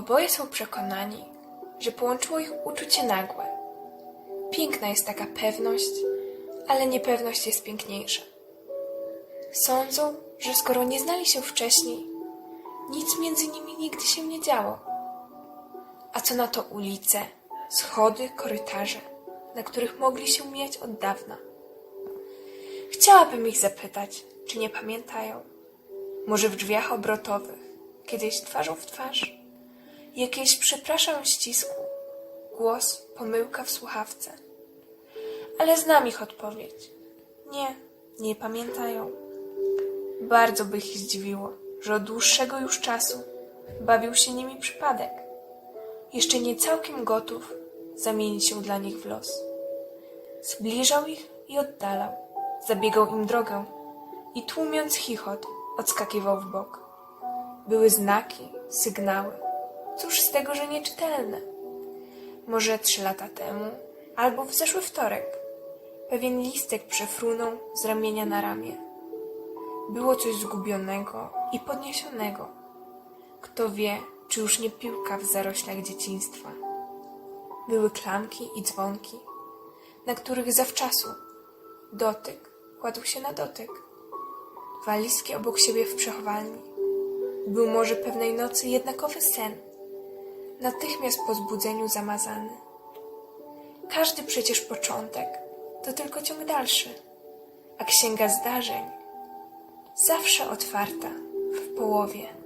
Oboje są przekonani, że połączyło ich uczucie nagłe. Piękna jest taka pewność, ale niepewność jest piękniejsza. Sądzą, że skoro nie znali się wcześniej, nic między nimi nigdy się nie działo. A co na to ulice, schody, korytarze, na których mogli się mijać od dawna? Chciałabym ich zapytać, czy nie pamiętają. Może w drzwiach obrotowych, kiedyś twarzą w twarz? Jakieś przepraszam ścisku, głos, pomyłka w słuchawce. Ale znam ich odpowiedź. Nie, nie pamiętają. Bardzo by ich zdziwiło, że od dłuższego już czasu bawił się nimi przypadek. Jeszcze nie całkiem gotów zamienić się dla nich w los. Zbliżał ich i oddalał, zabiegał im drogę i tłumiąc chichot, odskakiwał w bok. Były znaki, sygnały. Cóż z tego, że nieczytelne? Może trzy lata temu, albo w zeszły wtorek, pewien listek przefrunął z ramienia na ramię. Było coś zgubionego i podniesionego. Kto wie, czy już nie piłka w zaroślach dzieciństwa. Były klamki i dzwonki, na których zawczasu dotyk kładł się na dotyk. Walizki obok siebie w przechowalni. Był może pewnej nocy jednakowy sen, natychmiast po zbudzeniu zamazany. Każdy przecież początek to tylko ciąg dalszy, a księga zdarzeń zawsze otwarta w połowie.